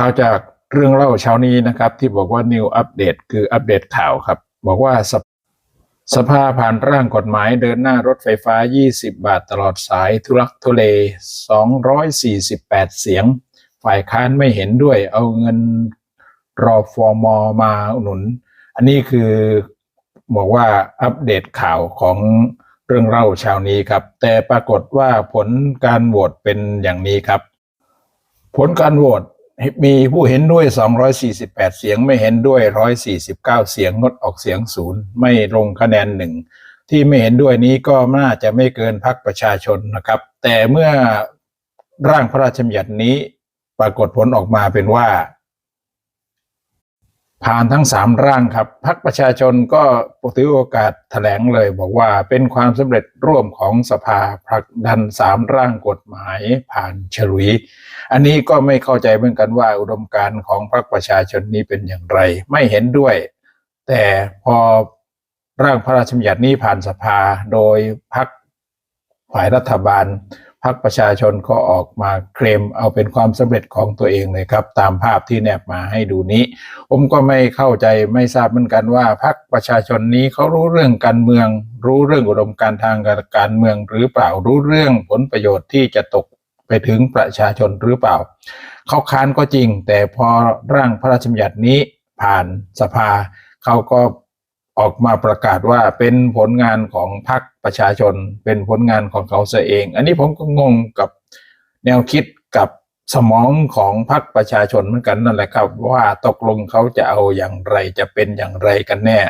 ข่าวจากเรื่องเล่าเช้านี้นะครับ ที่บอกว่า New Update คืออัปเดตข่าวครับ บอกว่าสภสภาผ่านร่างกฎหมายเดินหน้ารถไฟฟ้า 20 บาทตลอดสายทุลักทุเล 248 เสียง ฝ่ายค้านไม่เห็นด้วยเอาเงินรอฟอร์มอมาหนุน อันนี้คือบอกว่าอัปเดตข่าวของเรื่องเล่าเช้านี้ครับ แต่ปรากฏว่าผลการโหวตเป็นอย่างนี้ครับ ผลการโหวต มีผู้เห็นด้วย 248 เสียงไม่เห็นด้วย 149 เสียงงดออกเสียงศูนย์ไม่ลงคะแนนหนึ่งที่ไม่เห็นด้วยนี้ก็น่าจะไม่เกินพักประชาชนนะครับ แต่เมื่อร่างพระราชบัญญัตินี้ปรากฏผลออกมาเป็นว่า ผ่านทั้งสามร่างครับพักประชาชนก็ถือโอกาสแถลงเลย บอกว่าเป็นความสำเร็จร่วมของสภาผลักดันสามร่างกฎหมายผ่านฉลุย อันนี้ก็ไม่เข้าใจเหมือนกันว่าอุดมการณ์ของพรรคประชาชนนี้เป็นอย่างไร ไม่เห็นด้วย แต่พอร่างพระราชบัญญัตินี้ผ่านสภาโดยพรรคฝ่ายรัฐบาล พรรคประชาชนก็ออกมาเคลมเอาเป็นความสำเร็จของตัวเองเลยครับ ตามภาพที่แนบมาให้ดูนี้ ผมก็ไม่เข้าใจไม่ทราบเหมือนกันว่าพรรคประชาชนนี้เขารู้เรื่องการเมือง รู้เรื่องอุดมการทางการเมืองหรือเปล่ารู้เรื่องผลประโยชน์ที่จะตกไปถึงประชาชนหรือเปล่า เขาค้านก็จริง แต่พอร่างพระราชบัญญัตินี้ผ่านสภาเขาก็ ออกมาประกาศว่าเป็นผลงานของพรรคประชาชน เป็นผลงานของเขาเสเอง อันนี้ผมก็งงกับแนวคิดกับสมองของพรรคประชาชนเหมือนกันนั่นแหละครับ ว่าตกลงเขาจะเอาอย่างไรจะเป็นอย่างไรกันแน่